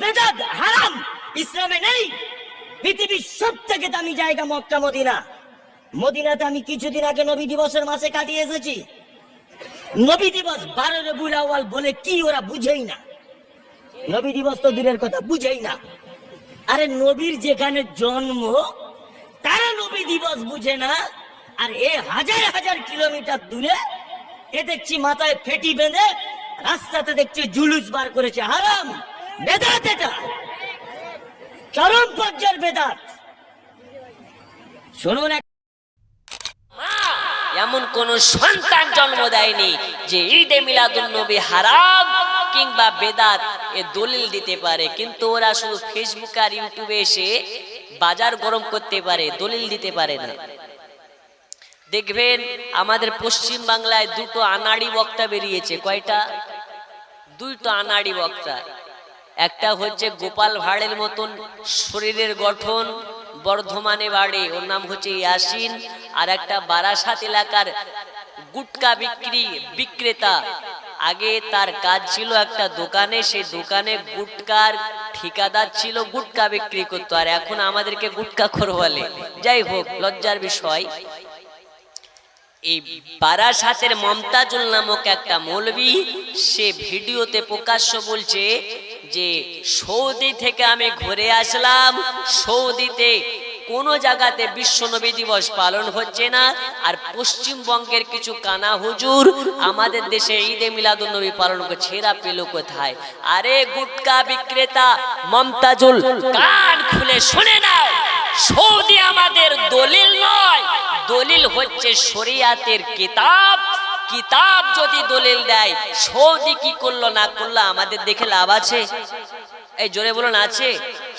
বেদাত হারাম, ইসলামে নেই। পৃথিবীর সব থেকে দামি জায়গা মক্কা, মদিনা। মদিনাতে আমি কিছুদিন আগে নবী দিবসের মাসে কাটিয়ে এসেছি। নবী দিবস বারো আউয়াল বলে কি ওরা বুঝেই না। নবী দিবস তো দূরের কথা, বুঝেই না। আরে নবীর যেখানে জন্ম, তারা নবী দিবস বুঝে না। আর এ হাজার হাজার কিলোমিটার দূরে এ দেখছি মাথায় ফেটি বেঁধে রাস্তাতে দেখছি জুলুস বার করেছে, হারাম। বেদাত এটা। চরম পর্যায়ের বেদাত। শুনুন এমন কোন সন্তান জন্ম দেয়নি যে ঈদে মিলাদুন নবী হারাম কিংবা বেদাত এ দলিল দিতে পারে। কিন্তু ওরা শুধু ফেসবুক আর ইউটিউবে এসে বাজার গরম করতে পারে, দলিল দিতে পারে না। দেখবেন আমাদের পশ্চিম বাংলায় দুটো আনাড়ি বক্তা বেরিয়েছে। কয়টা? দুইটো আনাড়ি বক্তা। একটা হচ্ছে গোপাল ভাড়ের মতন শরীরের গঠন বর্ধমানে বাড়ে, ওর নাম হচ্ছে ইয়াসিন। আর একটা বারাসাত এলাকার গুটকা বিক্রি, বিক্রেতা। আগে তার কাজ ছিল একটা দোকানে সেই দোকানে গুটকার ঠিকাদার ছিল, গুটকা বিক্রি করতো। আর এখন আমাদেরকে গুটকা খোর বলে। যাই হোক, লজ্জার বিষয়। এই বারাসাতের মমতাজুল নামক একটা মৌলবী, সে ভিডিওতে প্রকাশ্য বলছে যে সৌদি থেকে আমি ঘুরে আসলাম, সৌদিতে কোনো জায়গাতে বিশ্ব নবী দিবস পালন হচ্ছে না, আর পশ্চিমবঙ্গের কিছু কানা হুজুর আমাদের দেশে ঈদে মিলাদুল নবী পালন করছে এরা পেল কোথায়? আরে গুটকা বিক্রেতা মমতাজুল, কান খুলে শুনে না সৌদি আমাদের দলিল নয়, দলিল হচ্ছে শরিয়াতের কিতাব কিতাব যদি দলিল দেয়, সৌদি কি করল, না করল, আমাদের দেখে লাভ আছে? এই জোরে বলুন, আছে?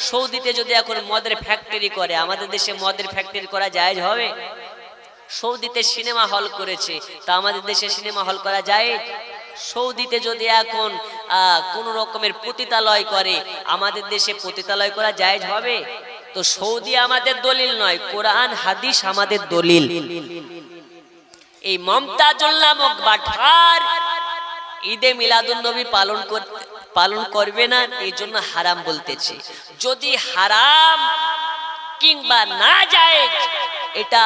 সৌদিতে যদি এখন মদের ফ্যাক্টরি করে, আমাদের দেশে মদের ফ্যাক্টরি করা জায়েজ হবে? সৌদিতে সিনেমা হল করেছে, তা আমাদের দেশে সিনেমা হল করা যায়? সৌদিতে যদি এখন কোনো রকমের পতিতালয় করে, আমাদের দেশে পতিতালয় করা জায়েজ হবে? তো সৌদি আমাদের দলিল নয়, কোরআন, হাদিস আমাদের দলিল। এই মমতাজুল নামক বাঠার ঈদে মিলাদুন নবী পালন করতে পালন করবে না, এই জন্য হারাম বলতেছে। যদি হারাম কিংবা না যায়, এটা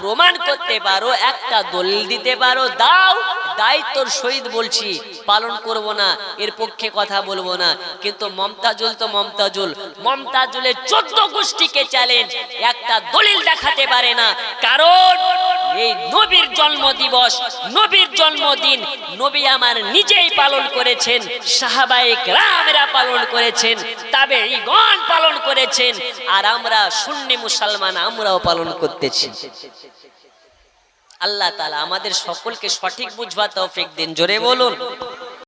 প্রমাণ করতে পারো, একটা দলিল দিতে পারো, দাও দায়িত্বর সহিত বলছি, পালন করব না, এর পক্ষে কথা বলব না। কিন্তু মমতাজুল তো মমতাজুল, মমতাজুলের চোদ্দ গোষ্ঠীকে চ্যালেঞ্জ একটা দলিল দেখাতে পারে না। কারণ এই নবীর জন্ম দিবস নবীর জন্মদিন নবী আমার নিজেই পালন করেছেন সাহাবাই রামেরা পালন করেছেন তবে গণ পালন করেছেন, আর আমরা সুন্নি মুসলমান আমরাও পালন করতেছি। আল্লাহ তালা আমাদের সকলকে সঠিক বুঝবার তৌফিক দিন। জোরে বলুন।